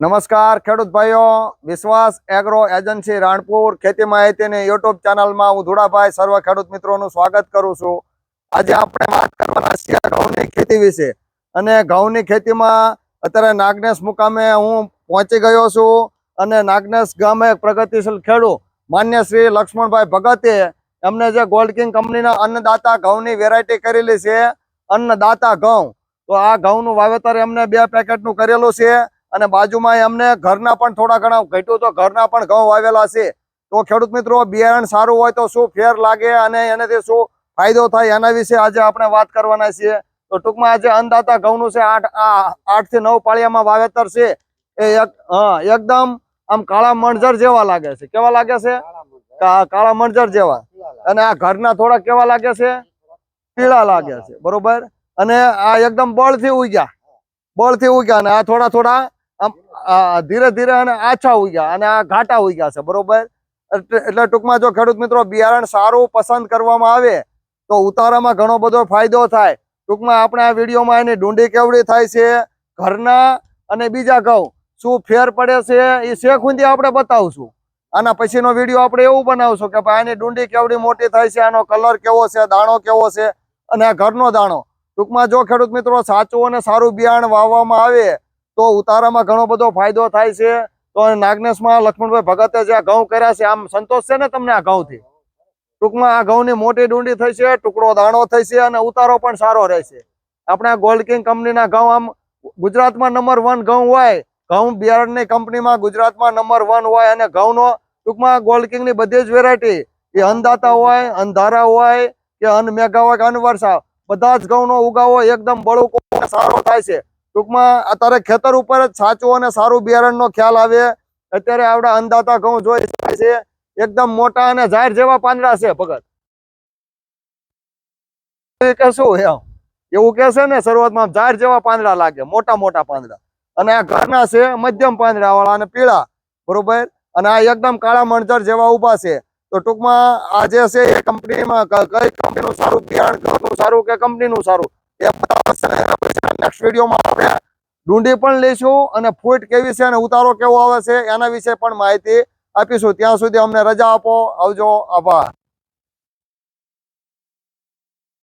નમસ્કાર, ખેડૂત ભાઈઓ. વિશ્વાસ એગ્રો એજન્સી રાણપુર ખેતી માહિતીની યુટ્યુબ ચેનલમાં હું ધુડાભાઈ, સર્વ ખેડૂત મિત્રોનું સ્વાગત કરું છું. આજે આપણે વાત કરવાના છીએ ઘઉંની ખેતી વિશે. અને ઘઉંની ખેતીમાં અત્યારે નાગનેશ મુકામે હું પહોંચી ગયો છું અને નાગનેશ ગામે પ્રગતિશીલ ખેડૂત માન્ય શ્રી લક્ષ્મણભાઈ ભગતે એમને જે ગોલ્ડ કિંગ કંપનીના અન્નદાતા ઘઉંની વેરાયટી કરેલી છે, અન્નદાતા ઘઉં. તો આ ઘઉંનું વાવેતર એમને બે પેકેટનું કરેલું છે. અને બાજુમાં એમને ઘરના પણ થોડા ઘણા ઘટ્યું તો ઘરના પણ ઘઉં વાવેલા છે. તો ખેડૂત મિત્રો, બિયારણ સારું હોય તો શું ફેર લાગે અને એનાથી શું ફાયદો થાય એના વિશે આજે આપણે વાત કરવાના છીએ. તો ટૂંકમાં આજે અન્નદાતા ઘઉંનું છે આઠ આઠથી નવ પાળિયામાં વાવેતર છે. એ એકદમ આમ કાળા મણજર જેવા લાગે છે. કેવા લાગે છે? કાળા મણજર જેવા. અને આ ઘરના થોડા કેવા લાગે છે? પીળા લાગે છે. બરોબર? અને આ એકદમ બળથી ઉગ્યા. બળથી ઉગ્યા અને આ થોડા થોડા ધીરે ધીરે અને આછા હોઈ ગયા અને આ ઘાટા હોઈ ગયા છે, બરોબર? એટલે ટૂંકમાં જો ખેડૂત મિત્રો બિયારણ સારું પસંદ કરવામાં આવે, તો ઉતારામાં ઘણો બધો ફાયદો થાય. ટૂંકમાં આપણે આ વિડીયોમાં એની ડુંડી કેવડી થાય છે, ઘરના અને બીજા ઘઉં. શું ફેર પડે છે એ શેખ ઊંધી આપણે બતાવશું. આના પછીનો વીડિયો આપણે એવું બનાવશું કે ભાઈ આની ડુંડી કેવડી મોટી થાય છે, આનો કલર કેવો છે, દાણો કેવો છે, અને આ ઘરનો દાણો. ટૂંકમાં જો ખેડૂત મિત્રો સાચું અને સારું બિયારણ વાવવામાં આવે તો ઉતારામાં ઘણો બધો ફાયદો થાય છે. તો નાગનેશમાં લક્ષ્મણભાઈ ભગતે જે આ ઘઉં કર્યા છે, આમ સંતોષ છે ને તમને આ ઘઉંથી? ટૂંકમાં આ ઘઉંની મોટી ડુંડી થઈ છે, ટુકડો દાણો થઈ છે અને ઉતારો પણ સારો રહેશે આપણે આ ગોલ્ડ કિંગ કંપનીના ઘઉં આમ ગુજરાતમાં નંબર વન ઘઉં હોય, ઘઉં બિયારણની કંપનીમાં ગુજરાતમાં નંબર વન હોય અને ઘઉંનો ટૂંકમાં ગોલ્ડ કિંગની બધી જ વેરાયટી એ અંધાતા હોય અંધારા હોય, કે અનમેઘા હોય કે અનવર્ષા બધા જ ઘઉંનો ઉગાવો એકદમ બળુકો સારો થાય છે. ટૂંકમાં અત્યારે ખેતર ઉપર જ સાચો અને સારું બિયારણનો ખ્યાલ આવે. અત્યારે આવડા અંદાતા ઘઉં જોઈ શકાય છે. એકદમ મોટા અને ઝાડ જેવા પાંદડા છે ભગત. એવું કે છે ને શરૂઆતમાં ઝાડ જેવા પાંદડા લાગે, મોટા મોટા પાંદડા. અને આ ઘરના છે, મધ્યમ પાંદડા વાળા અને પીળા. બરોબર? અને આ એકદમ કાળા મણજર જેવા ઊભા છે. તો ટૂંકમાં આ જે છે એ કંપનીમાં કઈ કંપનીનું સારું બિયારણ ઘરનું સારું કે કંપનીનું સારું? એ નેક્સ્ટ વિડીયોમાં આપણે ડુંડી પણ લઈશું અને ફૂટ કેવી છે અને ઉતારો કેવો આવે છે એના વિશે પણ માહિતી આપીશું. ત્યાં સુધી અમને રજા આપો. આવજો. આભાર.